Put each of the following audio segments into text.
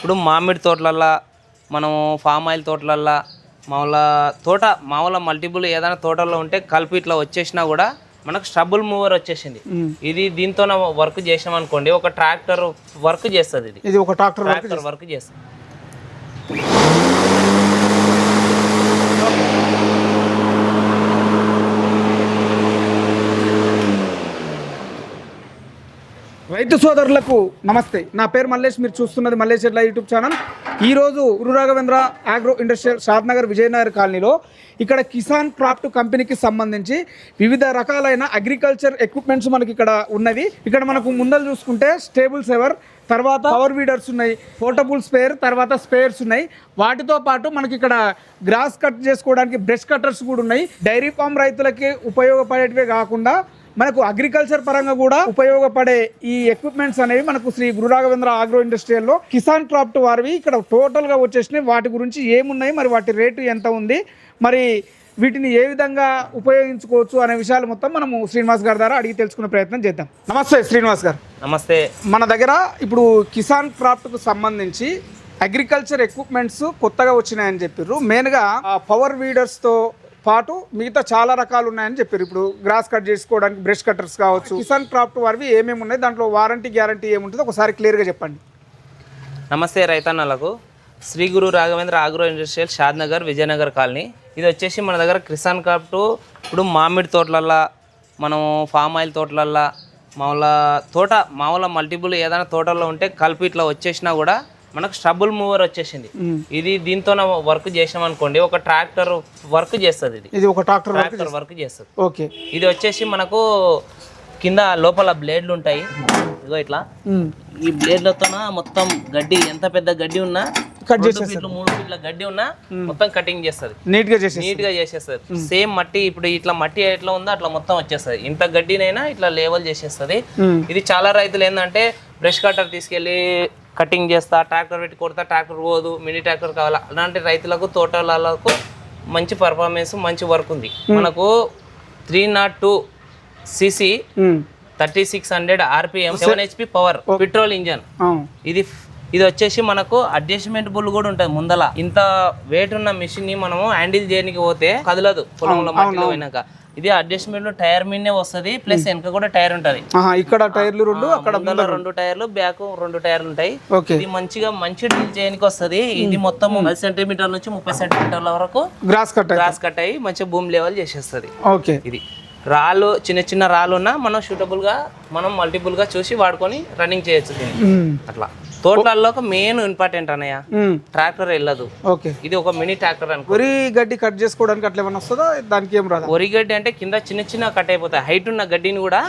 ఇప్పుడు మామిడి తోటలల్లా మనం ఫామ్ ఆయిల్ తోటలల్లా మామూలుగా తోట మామూలుగా మల్టిపుల్ ఏదైనా తోటల్లో ఉంటే కలిపి ఇట్లా వచ్చేసినా కూడా మనకు స్ట్రబుల్ మూవర్ వచ్చేసింది. ఇది దీంతో వర్క్ చేసినాం అనుకోండి ఒక ట్రాక్టర్ వర్క్ చేస్తుంది ఇది. ఇది ఒక ట్రాక్టర్ వర్క్ ట్రాక్టర్ వర్క్ చేస్తుంది. రైతు సోదరులకు నమస్తే. నా పేరు మల్లేష్ మీరు చూస్తున్నది మల్లేష్ ఎడ్ల యూట్యూబ్ ఛానల్. ఈరోజు గురు రాఘవేంద్ర ఆగ్రో ఇండస్ట్రియల్ షాద్నగర్ విజయనగర్ కాలనీలో ఇక్కడ కిసాన్ క్రాఫ్ట్ కంపెనీకి సంబంధించి వివిధ రకాలైన అగ్రికల్చర్ ఎక్విప్మెంట్స్ మనకి ఇక్కడ ఉన్నవి. ఇక్కడ మనకు ముందలు చూసుకుంటే స్టేబుల్ సెవర్ తర్వాత పవర్ వీడర్స్ ఉన్నాయి పోర్టబుల్ స్పేర్ తర్వాత స్పేర్స్ ఉన్నాయి. వాటితో పాటు మనకి ఇక్కడ గ్రాస్ కట్ చేసుకోవడానికి బ్రష్ కట్టర్స్ కూడా ఉన్నాయి. డైరీ ఫామ్ రైతులకి ఉపయోగపడేటివే కాకుండా మనకు అగ్రికల్చర్ పరంగా కూడా ఉపయోగపడే ఈ ఎక్విప్మెంట్స్ అనేవి మనకు శ్రీ గురు రాఘవేంద్ర ఆగ్రో ఇండస్ట్రియల్లో కిసాన్ క్రాఫ్ట్ వారివి ఇక్కడ టోటల్గా వచ్చేసినాయి. వాటి గురించి ఏమున్నాయి? మరి వాటి రేటు ఎంత ఉంది? మరి వీటిని ఏ విధంగా ఉపయోగించుకోవచ్చు అనే విషయాలు మొత్తం మనము శ్రీనివాస్ గారి ద్వారా అడిగి తెలుసుకునే ప్రయత్నం చేద్దాం. నమస్తే శ్రీనివాస్ గారు. నమస్తే. మన దగ్గర ఇప్పుడు కిసాన్ క్రాఫ్ట్కు సంబంధించి అగ్రికల్చర్ ఎక్విప్మెంట్స్ కొత్తగా వచ్చినాయని చెప్పారు మెయిన్గా పవర్ వీడర్స్తో పాటు మిగతా చాలా రకాలు ఉన్నాయని చెప్పారు. ఇప్పుడు గ్రాస్ కట్ చేసుకోవడానికి బ్రష్ కట్టర్స్ కావచ్చు కిసాన్ క్రాఫ్ట్ వారివి ఏమేమి ఉన్నాయి దాంట్లో వారంటీ గ్యారంటీ ఏముంటుందో ఒకసారి క్లియర్గా చెప్పండి. నమస్తే రైతన్నలకు. Shri Guru Raghavendra agro industrial Shadnagar Vijayanagar colony. ఇది వచ్చేసి మన దగ్గర కిసాన్ క్రాఫ్ట్ ఇప్పుడు మామిడి తోటలల్లా మనం ఫామ్ ఆయిల్ తోటలల్లా మామూలు తోట మామూలు మల్టిపుల్ ఏదైనా తోటల్లో ఉంటే కలిపి ఇట్లా వచ్చేసినా కూడా మనకు స్ట్రబుల్ మూవర్ వచ్చేసింది. ఇది దీంతో వర్క్ చేసినాం అనుకోండి ఒక ట్రాక్టర్ వర్క్ చేస్తుంది ఇది. ఇది ఒక ట్రాక్టర్ ట్రాక్టర్ వర్క్ చేస్తుంది. ఓకే. ఇది వచ్చేసి మనకు కింద లోపల బ్లేడ్లు ఉంటాయి. ఇగో ఇట్లా. ఈ బ్లేడ్లతో మొత్తం గడ్డి ఎంత పెద్ద గడ్డి ఉన్నా కట్ మూడు ఫీట్ల గడ్డి ఉన్నా మొత్తం కటింగ్ చేస్తుంది. నీట్గా చేసేసి నీట్గా చేసేస్తుంది. సేమ్ మట్టి ఇప్పుడు ఇట్లా మట్టి ఎట్లా ఉందో అట్లా మొత్తం వచ్చేస్తుంది. ఇంత గడ్డినైనా ఇట్లా లేవల్ చేసేస్తుంది. ఇది చాలా రైతులు ఏంటంటే బ్రష్ కట్టర్ తీసుకెళ్ళి కటింగ్ చేస్తా ట్రాక్టర్ పెట్టి కొడతా ట్రాక్టర్ పోదు మినీ ట్రాక్టర్ కావాలా? అలాంటి రైతులకు తోటలకు మంచి పర్ఫార్మెన్స్ మంచి వర్క్ ఉంది. మనకు three nought two CC. Thirty six hundred RPM seven HP power petrol engine. ఇది ఇది వచ్చేసి మనకు అడ్జస్ట్మెంట్ బుల్ కూడా ఉంటుంది ముందల. ఇంత వెయిట్ ఉన్న మిషన్ని మనము హ్యాండిల్ చేయడానికి పోతే కదలదు పొలంలో మట్టిలో పోయినాక. ఇది అడ్జస్ట్మెంట్ టైర్ మీదనే వస్తది ప్లస్ వెనక కూడా టైర్ ఉంటది. ఇక్కడ టైర్లు రెండు అక్కడ రెండు. టైర్లు బ్యాక్ రెండు టైర్లు ఉంటాయి. ఇది మంచిగా మంచి డీల్ చేయడానికి వస్తది. ఇది మొత్తం పది సెంటీమీటర్ల నుంచి ముప్పై సెంటీమీటర్ల వరకు గ్రాస్ కట్ గ్రాస్ కట్ అయ్యి మంచిగా భూమి లెవెల్ చేసేస్తుంది. ఓకే. ఇది. రాళ్ళు చిన్న చిన్న రాళ్ళు ఉన్నా మనం సూటబుల్గా మనం మల్టిపుల్గా చూసి వాడుకొని రన్నింగ్ చేయొచ్చు దీన్ని. అట్లా. తోటలలో మెయిన్ ఇంపార్టెంట్ అన్నయ్య. ట్రాక్టర్ వెళ్ళదు. ఓకే. ఇది ఒక మినీ ట్రాక్టర్ అనుకో. వరి గడ్డి కట్ చేసుకోవడానికి అట్లా ఏమైనా వస్తుందా? దానికి ఏం రాదా? వరిగడ్డి అంటే కింద చిన్న చిన్న కట్ అయిపోతాయి. హైట్ ఉన్న గడ్డిని కూడా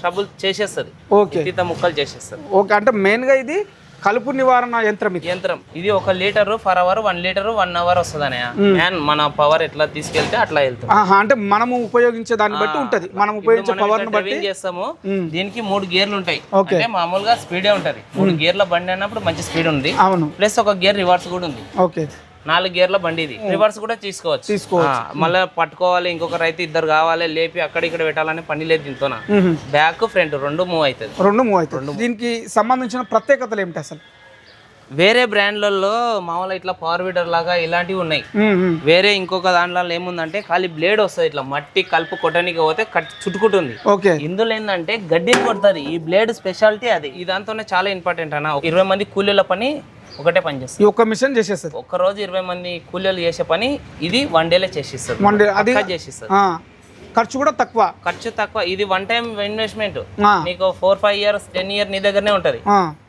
ట్రబుల్ చేసేస్తుంది. ఓకే. ముక్కలు చేసేస్తుంది. ఓకే. అంటే మెయిన్గా ఇది కలుపు నివారణ యంత్రం ఇది. యంత్రం. ఇది ఒక litre for hour one litre one hour వస్తుంది మ్యాన్ మన పవర్ ఎట్లా తీసుకెళ్తే అట్లా వెళ్తుంది ఆహా అంటే మనము ఉపయోగించే దాన్ని బట్టి ఉంటది. మనం ఉపయోగించే పవర్ బట్టి చేస్తాము. దీనికి మూడు గేర్లు ఉంటాయి. అంటే మామూలుగా స్పీడే ఉంటది. మూడు గేర్ల బండి అన్నప్పుడు మంచి స్పీడ్ ఉంది. అవును. ప్లస్ ఒక గేర్ రివర్స్ కూడా ఉంది. ఓకే. నాలుగు గేర్ల బండి ఇది. రివర్స్ కూడా తీసుకోవచ్చు. తీసుకోవచ్చు. మళ్ళీ పట్టుకోవాలి ఇంకొక రైతు ఇద్దరు కావాలి లేపి అక్కడ ఇక్కడ పెట్టాలని పని లేదు దీంతో. బ్యాక్ ఫ్రంట్ రెండు మూవ్ అవుతుంది. రెండు మూవ్ అవుతుంది. దీనికి సంబంధించిన ప్రత్యేకతలు ఏమిటి అసలు? వేరే బ్రాండ్లలో మామూలుగా ఇట్లా పవర్ వీడర్ లాగా ఇలాంటివి ఉన్నాయి. వేరే ఇంకొక దాంట్లో ఏముందంటే ఖాళీ బ్లేడ్ వస్తుంది ఇట్లా మట్టి కలుపు కొట్టడానికి పోతే కట్ చుట్టుకుంటుంది. ఓకే. ఇందులో ఏంటంటే గడ్డిని కొడుతుంది ఈ బ్లేడ్ స్పెషాలిటీ అది. ఈ దాంతోనే చాలా ఇంపార్టెంట్ అన్న. ఇరవై మంది కూలీల పని ఒకటే పని చేస్తుంది ఈ ఒక్క మిషన్ చేసేస్తుంది ఒక్క రోజు ఇరవై మంది కూలీలు చేసే పని ఇది వన్ డేలే చేసిస్తుంది వన్ డే అది చేసిస్తుంది ఖర్చు కూడా తక్కువ. ఖర్చు తక్కువ. ఇది వన్ టైం ఇన్వెస్ట్మెంట్ నీకు four five years ten year నీ దగ్గరనే ఉంటది.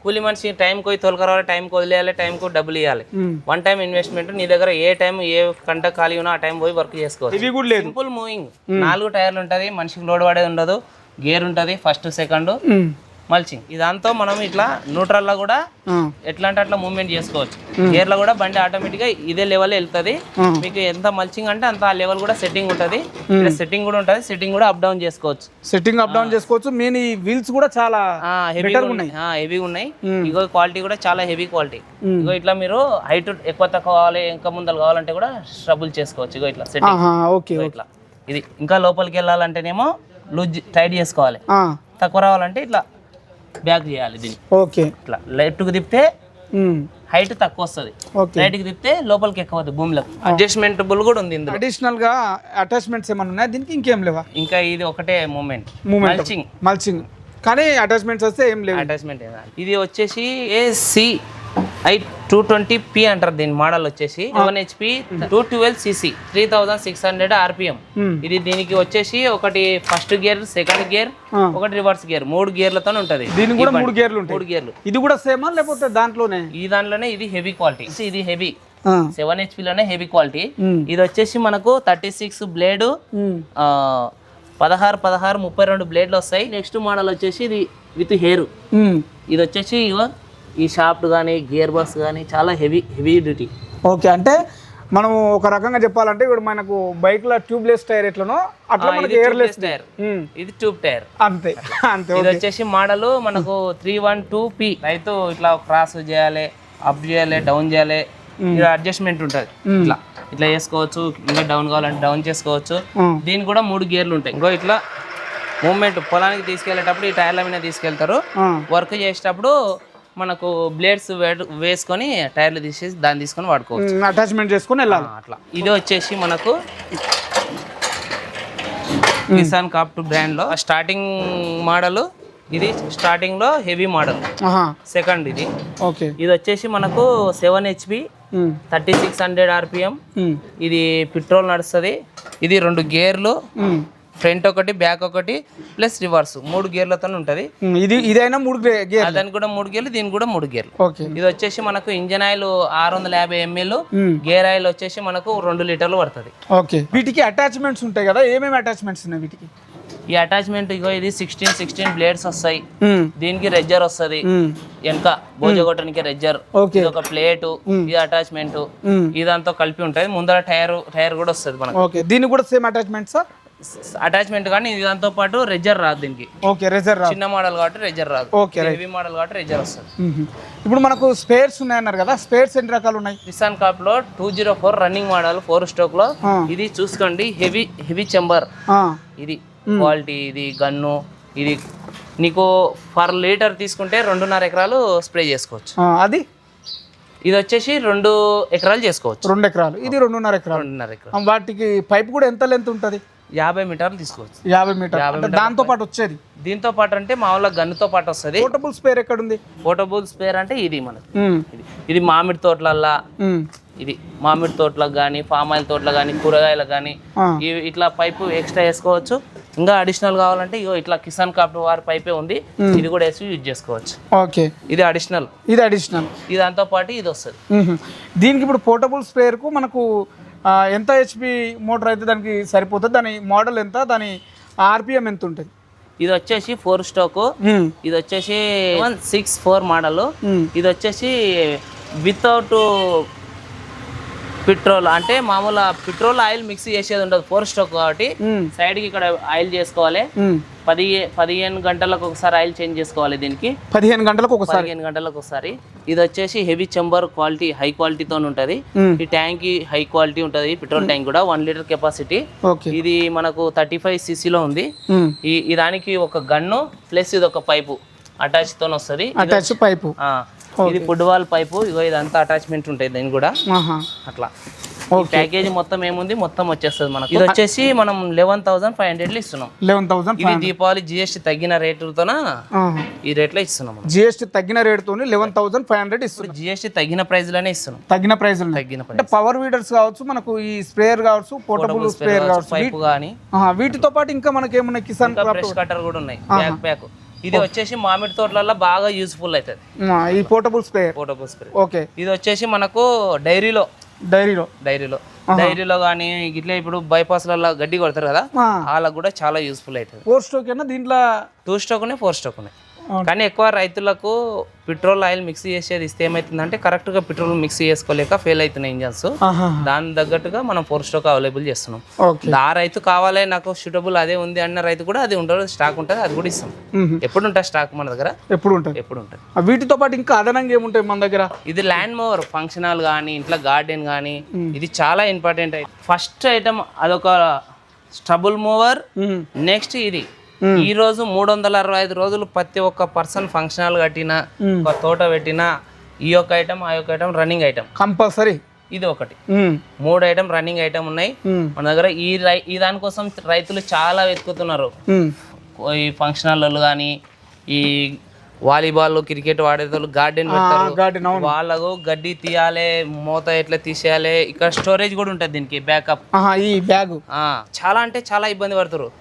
కూలి మనిషి టైం పోయి తొలకరావాలి టైం వదిలేయాలి టైంకు డబ్బులు ఇవ్వాలి. వన్ టైం ఇన్వెస్ట్మెంట్ నీ దగ్గర ఏ టైం ఏ గంట ఖాళీ ఉన్నా ఆ టైం పోయి వర్క్ చేసుకోవచ్చు. సింపుల్ మూవింగ్ నాలుగు టైర్లు ఉంటది మనిషికి లోడ్ పడేది ఉండదు గేర్ ఉంటది ఫస్ట్ సెకండ్. మల్చింగ్ ఇదంతా మనం ఇట్లా న్యూట్రల్లో కూడా ఎట్లా అంటే అట్లా మూవ్మెంట్ చేసుకోవచ్చు. గేర్లో కూడా బండి ఆటోమేటిక్గా ఇదే లెవెల్ వెళ్తది. మీకు ఎంత మల్చింగ్ అంటే అంత ఆ లెవెల్ కూడా సెట్టింగ్ ఉంటది. సెట్టింగ్ కూడా ఉంటది సెట్టింగ్ కూడా అప్ డౌన్ చేసుకోవచ్చు. సెట్టింగ్ అప్ డౌన్ చేసుకోవచ్చు. మెయిన్ ఈ వీల్స్ కూడా చాలా హెవీ Better ఉన్నాయి. హెవీ ఉన్నాయి. ఇగో క్వాలిటీ కూడా చాలా హెవీ క్వాలిటీ. ఇగో ఇట్లా మీరు హైట్ ఎక్కువ తక్కువ కావాలి ఇంకా ముందలు కావాలంటే కూడా స్ట్రబుల్ చేసుకోవచ్చు. ఇగో ఇట్లా సెట్టింగ్ ఓకే ఇట్లా. ఇది ఇంకా లోపలికి వెళ్ళాలంటేనేమో లూజ్ టైట్ చేసుకోవాలి. తక్కువ రావాలంటే ఇట్లా బ్యాక్ చేయాలి దీన్ని. ఓకే. ఇట్లా లెఫ్ట్కి తిప్పితే. హైట్ తక్కువ వస్తుంది రైట్కి తిప్పితే లోపలికి ఎక్కువ అవుతుంది భూమిలోకి అడ్జస్ట్మెంటబుల్ కూడా ఉంది ఇందులో. అడిషనల్గా అటాచ్మెంట్స్ ఏమైనా ఉన్నాయా? దీనికి ఇంకేం లేవా? ఇంకా ఇది ఒకటే మూమెంట్ మూమెంట్ మల్చింగ్ మల్చింగ్ కానీ అటాచ్మెంట్స్ వస్తే ఏం లేవు. అటాచ్మెంట్ ఇది వచ్చేసి AC I two twenty P అంటారు దీని మోడల్ వచ్చేసి one HP two twelve CC three thousand six hundred RPM. ఇది దీనికి వచ్చేసి ఒకటి ఫస్ట్ గేర్ సెకండ్ గేర్. ఒకటి రివర్స్ గేర్ మూడు గేర్లతో ఉంటది దీనికి కూడా మూడు గేర్లు ఉంటాయి మూడు గేర్లు ఇది కూడా సేమా లేకపోతే దాంట్లోనే ఈ దాంట్లోనే ఇది హెవీ క్వాలిటీ ఇది హెవీ. సెవెన్ హెచ్పిలోనే హెవీ క్వాలిటీ. ఇది వచ్చేసి మనకు థర్టీ సిక్స్ బ్లేడ్. పదహారు పదహారు ముప్పై రెండు బ్లేడ్లు వస్తాయి నెక్స్ట్ మోడల్ వచ్చేసి ఇది విత్ హెయిర్. ఇది వచ్చేసి ఈ షాఫ్ట్ కానీ గేర్ బాక్స్ కానీ చాలా హెవీ హెవీ డ్యూటీ. ఓకే అంటే మనం ఒక రకంగా చెప్పాలంటే ఇప్పుడు మనకు బైక్లో ట్యూబ్లెస్ టైర్ ఎట్లనో అట్లా మనకి ఎయిర్లెస్ టైర్. ఇది ట్యూబ్ టైర్. అంతే అంతే ఇది వచ్చేసి మోడల్ మనకు త్రీ వన్ టూ పి. రైతు ఇట్లా క్రాస్ చేయాలి అప్ చేయాలి డౌన్ చేయాలి ఇలా అడ్జస్ట్మెంట్ ఉంటుంది. ఇట్లా ఇట్లా చేసుకోవచ్చు ఇంకా డౌన్ కావాలంటే డౌన్ చేసుకోవచ్చు. దీనికి కూడా మూడు గేర్లు ఉంటాయి. ఇంకో ఇట్లా మూమెంట్ పొలానికి తీసుకెళ్ళేటప్పుడు ఈ టైర్ల మీద తీసుకెళ్తారు. వర్క్ చేసేటప్పుడు మనకు బ్లేడ్స్ వేసుకొని టైర్లు తీసేసి దాన్ని తీసుకొని వాడుకోవచ్చు. అటాచ్మెంట్ చేసుకొని వెళ్ళాలి. అట్లా. ఇది వచ్చేసి మనకు కిసాన్ కాప్ బ్రాండ్లో స్టార్టింగ్ మోడల్ ఇది స్టార్టింగ్లో హెవీ మోడల్ సెకండ్ ఇది. ఓకే. ఇది వచ్చేసి మనకు seven HP. Thirty six hundred RPM. ఇది పెట్రోల్ నడుస్తుంది. ఇది రెండు గేర్లు. ఫ్రంట్ ఒకటి బ్యాక్ ఒకటి ప్లస్ రివర్స్. మూడు గేర్లతో ఉంటుంది. ఇది ఇదైనా మూడు గేర్ దానికి కూడా మూడు గేర్లు దీనికి కూడా మూడు గేర్లు. ఇది వచ్చేసి మనకు ఇంజన్ ఆయిల్ ఆరు వందల యాభై ఎంఎల్. గేర్ ఆయిల్ వచ్చేసి మనకు రెండు లీటర్లు పడుతుంది. ఓకే. వీటికి అటాచ్మెంట్స్ ఉంటాయి కదా ఏమేమి అటాచ్మెంట్స్ ఉన్నాయి వీటికి? ఈ అటాచ్మెంట్ ఇగో ఇది సిక్స్టీన్ సిక్స్టీన్ బ్లేడ్స్ వస్తాయి. దీనికి రెజ్జర్ వస్తుంది. వెనక బోజ కొట్టడానికి రెజ్జర్ ఇది ఒక ప్లేట్ ఇది అటాచ్మెంట్. ఇదంతా కలిపి ఉంటుంది. ముందర టైర్ టైర్ కూడా వస్తుంది మనకు. దీనికి కూడా సేమ్ అటాచ్మెంట్ సార్ అటాచ్మెంట్ కానీ దాంతో పాటు రెజ్జర్ రాదు దీనికి. ఓకే రిజర్వ్ రా చిన్న మోడల్ కాబట్టి రెజ్జర్ రాదు. ఓకే హెవీ మోడల్ కాబట్టి రెజ్జర్ వస్తుంది. ఇప్పుడు మనకు స్పేర్స్ ఉన్నాయన్నారు కదా స్పేర్స్ ఎన్ని రకాలు ఉన్నాయి? Kisan కాప్లో two zero four running model four స్టోక్లో. ఇది చూసుకోండి హెవీ హెవీ చెంబర్ ఇది క్వాలిటీ ఇది గన్ను ఇది నీకు పర్ లీటర్ తీసుకుంటే రెండున్నర ఎకరాలు స్ప్రే చేసుకోవచ్చు. అది? ఇది వచ్చేసి రెండు ఎకరాలు చేసుకోవచ్చు. రెండు ఎకరాలు. ఇది రెండున్నర ఎకరాలు. రెండున్నర ఎకరాలు. వాటికి పైప్ కూడా ఎంత లెంత్ ఉంటుంది? యాభై మీటర్లు తీసుకోవచ్చు. యాభై మీటర్ దాంతో పాటు వచ్చేది? దీంతో పాటు అంటే మామూలుగా గన్నుతో పాటు వస్తుంది. పోర్టబుల్ స్పేర్ ఎక్కడ ఉంది పోర్టబుల్ స్పేర్ అంటే ఇది మనకి. ఇది మామిడి తోటలల్లా. ఇది మామిడి తోటలకు కానీ పామ్ ఆయిల్ తోటలకు కానీ కూరగాయలకు కానీ ఇట్లా పైపు ఎక్స్ట్రా వేసుకోవచ్చు. ఇంకా అడిషనల్ కావాలంటే ఇగో ఇట్లా కిసాన్ కాప్ వారి పైపే ఉంది. ఇది కూడా వేసి యూజ్ చేసుకోవచ్చు. ఓకే. ఇది అడిషనల్ ఇది అడిషనల్ ఇది దాంతో పాటు ఇది వస్తుంది. దీనికి ఇప్పుడు పోర్టబుల్ స్పేర్కు మనకు ఆ, ఎంత హెచ్పి మోటార్ అయితే దానికి సరిపోతుంది? దాని మోడల్ ఎంత? దాని ఆర్పిఎం ఎంత ఉంటుంది? ఇది వచ్చేసి ఫోర్ స్టోక్. ఇది వచ్చేసి వన్ సిక్స్ ఫోర్ మోడల్. ఇది వచ్చేసి వితౌట్ పెట్రోల్ అంటే మామూలు పెట్రోల్ ఆయిల్ మిక్స్ చేసేది ఉండదు ఫోర్ స్టోక్ కాబట్టి. మ్మ్. సైడ్కి ఇక్కడ ఆయిల్ చేసుకోవాలి. పది పదిహేను గంటలకు ఒకసారి ఆయిల్ చేంజ్ చేసుకోవాలి దీనికి. పదిహేను గంటలకు ఒకసారి. పదిహేను గంటలకు ఒకసారి. ఇది వచ్చేసి హెవీ చెంబర్ క్వాలిటీ హై క్వాలిటీతో ఉంటుంది. ఈ ట్యాంక్ హై క్వాలిటీ ఉంటుంది పెట్రోల్ ట్యాంక్ కూడా వన్ లీటర్ కెపాసిటీ ఇది మనకు థర్టీ ఫైవ్ సీసీలో ఉంది. ఈ దానికి ఒక గన్ను ప్లస్ ఇది ఒక పైపు అటాచ్తో వస్తుంది. అటాచ్ పైపు ఇది ఫుట్బాల్ పైపు ఇగో ఇదంతా అటాచ్మెంట్ ఉంటుంది దీనికి కూడా. అట్లా. ప్యాకేజీ మొత్తం ఏముంది? మొత్తం వచ్చేస్తుంది మనకి. ఇది వచ్చేసి మనం లెవెన్ థౌసండ్ ఫైవ్ హండ్రెడ్ ఇస్తున్నాం. లెవెన్ థౌసండ్ ఇది దీపావళి జిఎస్టీ తగ్గిన రేటుతోన? ఈ రేట్లో ఇస్తున్నాం మనం. జిఎస్టీ తగ్గిన రేటుతో లెవెన్ థౌసండ్ ఫైవ్ హండ్రెడ్ ఇప్పుడు జిఎస్టీ తగ్గిన ప్రైస్లోనే ఇస్తున్నాం. తగ్గిన ప్రైస్ తగ్గిన అంటే పవర్ వీడర్స్ కావచ్చు మనకు ఈ స్ప్రేయర్ కావచ్చు పోర్టబుల్ స్ప్రేయర్ కావచ్చు పైపు కానీ వీటితో పాటు ఇంకా మనకి ఏమున్నాయి కిసాన్ కట్టర్ కూడా ఉన్నాయి. బ్యాక్ ప్యాక్ ఇది వచ్చేసి మామిడి తోటలలో బాగా యూస్ఫుల్ అవుతుంది ఈ portable sprayer portable spray okay. ఇది వచ్చేసి మనకు డైరీలో. డైరీలో. డైరీలో. డైరీలో కానీ ఇట్లా ఇప్పుడు బైపాస్లలో గడ్డి కొడతారు కదా వాళ్ళకు కూడా చాలా యూస్ఫుల్ అవుతుంది ఫోర్ స్టోక్ అయినా దీంట్లో? టూ స్టోక్ ఉన్నాయి ఫోర్ స్టోక్ ఉన్నాయి. కానీ ఎక్కువ రైతులకు పెట్రోల్ ఆయిల్ మిక్స్ చేసేది ఇస్తే ఏమవుతుందంటే కరెక్ట్గా పెట్రోల్ మిక్స్ చేసుకోలేక ఫెయిల్ అవుతున్నాయి ఇంజన్స్. దాని తగ్గట్టుగా మనం ఫోర్ స్టోక్ అవైలబుల్ చేస్తున్నాం. ఆ రైతు కావాలి నాకు సూటబుల్ అదే ఉంది అన్న రైతు కూడా అది ఉండదు స్టాక్ ఉంటుంది అది కూడా ఇస్తాం. ఎప్పుడు ఉంటుంది స్టాక్ మన దగ్గర? ఎప్పుడు ఉంటుంది ఎప్పుడు ఉంటుంది ఆ, వీటితో పాటు ఇంకా అదనంగా ఏముంటాయి మన దగ్గర? ఇది ల్యాండ్ మోవర్ ఫంక్షన్ హాల్ కానీ ఇంట్లో గార్డెన్ కానీ ఇది చాలా ఇంపార్టెంట్ ఫస్ట్ ఐటమ్ అదొక స్టబుల్ మూవర్. నెక్స్ట్ ఇది. ఈ రోజు మూడు వందల అరవై ఐదు రోజులు ప్రతి ఒక్క పర్సన్ ఫంక్షన్ హాల్ కట్టినా ఒక తోట పెట్టినా ఈ యొక్క ఐటమ్ ఆ యొక్క ఐటమ్ రన్నింగ్ ఐటమ్ కంపల్సరీ. ఇది ఒకటి. మూడు ఐటమ్ రన్నింగ్ ఐటమ్ ఉన్నాయి. మన దగ్గర ఈ రై ఈ దానికోసం రైతులు చాలా వెతుకుతున్నారు. ఈ ఫంక్షన్ హాల్లో కానీ ఈ వాలీబాల్ క్రికెట్ ఆడేటోళ్ళు గార్డెన్ పెడతారు. గార్డెన్ వాళ్ళకు గడ్డి తీయాలి మూత ఎట్లా తీసేయాలి ఇక్కడ స్టోరేజ్ కూడా ఉంటుంది దీనికి బ్యాకప్ ఈ బ్యాగు. చాలా అంటే చాలా ఇబ్బంది పడుతున్నారు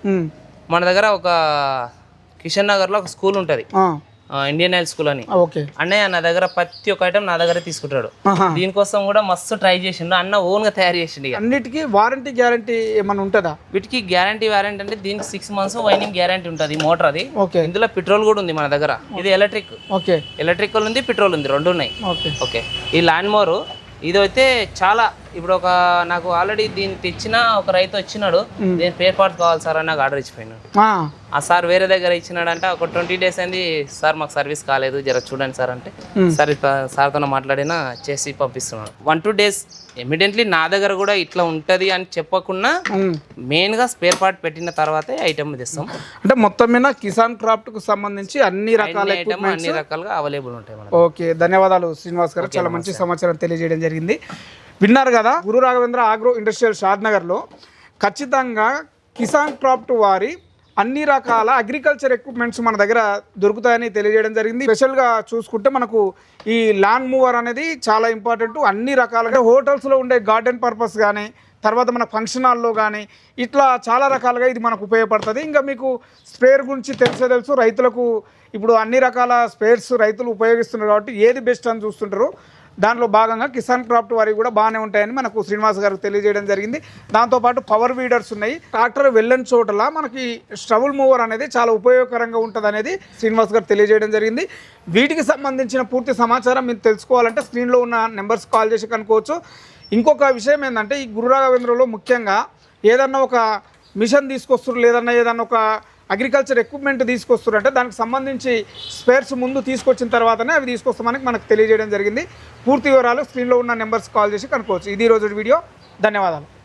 మన దగ్గర ఒక కిషన్ నగర్లో ఒక స్కూల్ ఉంటుంది. ఇండియన్ ఆయిల్ స్కూల్ అని. ఓకే. అన్నయ్య నా దగ్గర ప్రతి ఒక్క ఐటమ్ నా దగ్గర తీసుకుంటాడు. దీనికోసం కూడా మస్తు ట్రై చేసిండు. అన్న ఓన్గా తయారు చేసిండు అన్నిటికీ వారంటీ గ్యారంటీ ఏమైనా ఉంటుందా? వీటికి గ్యారంటీ వారంటీ అంటే దీనికి సిక్స్ మంత్స్ వైనింగ్ గ్యారంటీ ఉంటుంది మోటార్ అది. ఓకే. ఇందులో పెట్రోల్ కూడా ఉంది మన దగ్గర. ఇది ఎలక్ట్రిక్ ఓకే. ఎలక్ట్రికల్ ఉంది పెట్రోల్ ఉంది రెండు ఉన్నాయి. ఓకే. ఓకే. ఈ ల్యాండ్ మోర్ ఇది అయితే చాలా ఇప్పుడు ఒక నాకు ఆల్రెడీ దీన్ని తెచ్చిన ఒక రైతు వచ్చినాడు దీని పేర్ పార్ట్స్ కావాలి సార్ అని నాకు ఆర్డర్ ఇచ్చిపోయినాడు. ఆ, సార్ వేరే దగ్గర ఇచ్చినాడంటే ఒక ట్వంటీ డేస్ అయింది సార్ మాకు సర్వీస్ కాలేదు జర చూడండి సార్ అంటే సార్ సార్తో మాట్లాడినా చేసి పంపిస్తున్నాడు. వన్ టూ డేస్ ఇమీడియట్లీ నా దగ్గర కూడా ఇట్లా ఉంటుంది అని చెప్పకుండా. మెయిన్గా స్పేర్ పార్ట్ పెట్టిన తర్వాతే ఐటమ్ తెస్తాం. అంటే మొత్తం మీద కిసాన్ క్రాఫ్ట్కు సంబంధించి అన్ని రకాల ఐటమ్ అన్ని రకాలుగా అవైలబుల్ ఉంటాయి ఓకే ధన్యవాదాలు శ్రీనివాస్ గారు. చాలా మంచి సమాచారం తెలియజేయడం జరిగింది. విన్నారు కదా? గురు రాఘవేంద్ర ఆగ్రో ఇండస్ట్రియల్ షాద్ నగర్లో ఖచ్చితంగా కిసాన్ క్రాఫ్ట్ వారి అన్ని రకాల అగ్రికల్చర్ ఎక్విప్మెంట్స్ మన దగ్గర దొరుకుతాయని తెలియజేయడం జరిగింది. స్పెషల్గా చూసుకుంటే మనకు ఈ ల్యాండ్ మూవర్ అనేది చాలా ఇంపార్టెంట్. అన్ని రకాలుగా హోటల్స్లో ఉండే గార్డెన్ పర్పస్ కానీ తర్వాత మన ఫంక్షన్ హాల్లో కానీ ఇట్లా చాలా రకాలుగా ఇది మనకు ఉపయోగపడుతుంది. ఇంకా మీకు స్పేర్ గురించి తెలిసే తెలుసు. రైతులకు ఇప్పుడు అన్ని రకాల స్పేర్స్ రైతులు ఉపయోగిస్తున్నారు కాబట్టి ఏది బెస్ట్ అని చూస్తుంటారు. దాంట్లో భాగంగా కిసాన్ క్రాఫ్ట్ వారికి కూడా బాగానే ఉంటాయని మనకు శ్రీనివాస్ గారు తెలియజేయడం జరిగింది. దాంతోపాటు పవర్ వీడర్స్ ఉన్నాయి. ట్రాక్టర్ వెళ్ళని చోటల మనకి స్ట్రబుల్ మూవర్ అనేది చాలా ఉపయోగకరంగా ఉంటుంది అనేది శ్రీనివాస్ గారు తెలియజేయడం జరిగింది. వీటికి సంబంధించిన పూర్తి సమాచారం మీరు తెలుసుకోవాలంటే స్క్రీన్లో ఉన్న నెంబర్స్ కాల్ చేసి కనుకోవచ్చు ఇంకొక విషయం ఏంటంటే ఈ గురురాఘవేంద్రలో ముఖ్యంగా ఏదన్నా ఒక మిషన్ తీసుకొస్తున్నారు లేదన్నా ఏదన్నా ఒక అగ్రికల్చర్ ఎక్విప్మెంట్ తీసుకొస్తున్నారంటే దానికి సంబంధించి స్పేర్స్ ముందు తీసుకొచ్చిన తర్వాతనే అవి తీసుకొస్తామని మనకు తెలియజేయడం జరిగింది. పూర్తి వివరాలు స్క్రీన్లో ఉన్న నెంబర్స్ కాల్ చేసి కనుక్కోవచ్చు. ఇది రోజు వీడియో. ధన్యవాదాలు.